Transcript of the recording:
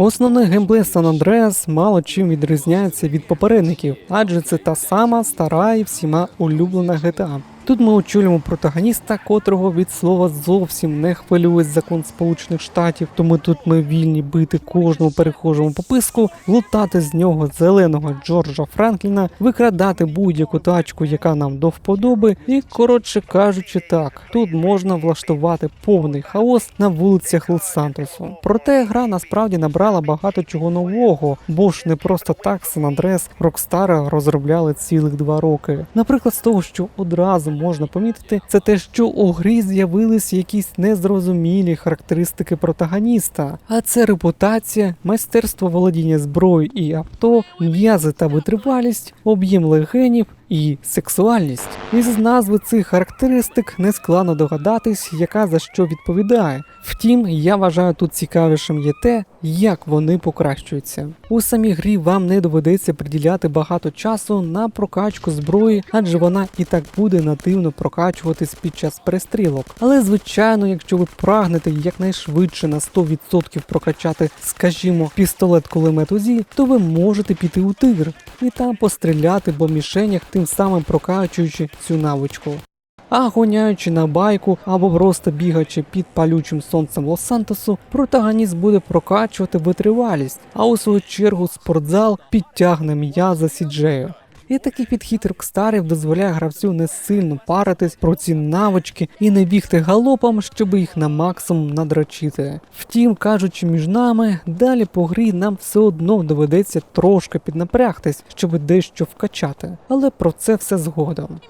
Основний геймплей San Andreas мало чим відрізняється від попередників, адже це та сама стара і всіма улюблена GTA. Тут ми очолюємо протагоніста, котрого від слова зовсім не хвилює закон Сполучених Штатів, тому тут ми вільні бити кожному перехожому по писку, лутати з нього зеленого Джорджа Франкліна, викрадати будь-яку тачку, яка нам до вподоби, і коротше кажучи, так тут можна влаштувати повний хаос на вулицях Лос-Сантосу. Проте гра насправді набрала багато чого нового, бо ж не просто так San Andreas Rockstar розробляли цілих два роки. Наприклад, з того, що одразу можна помітити, це те, що у грі з'явились якісь незрозумілі характеристики протагоніста, а це репутація, майстерство володіння зброєю і авто, м'язи та витривалість, об'єм легенів і сексуальність. Із назви цих характеристик не складно догадатись, яка за що відповідає. Втім, я вважаю тут цікавішим є те, як вони покращуються. У самій грі вам не доведеться приділяти багато часу на прокачку зброї, адже вона і так буде нативно прокачуватись під час перестрілок. Але звичайно, якщо ви прагнете якнайшвидше на 100% прокачати, скажімо, пістолет кулемет УЗІ, то ви можете піти у тигр і там постріляти по мішенях, тим самим прокачуючи цю навичку. А гоняючи на байку або просто бігаючи під палючим сонцем Лос-Сантосу, протагоніст буде прокачувати витривалість, а у свою чергу спортзал підтягне м'яза сіджею. І такий підхід рокстарів дозволяє гравцю не сильно паритись про ці навички і не бігти галопом, щоб їх на максимум надрочити. Втім, кажучи між нами, далі по грі нам все одно доведеться трошки піднапрягтись, щоб дещо вкачати, але про це все згодом.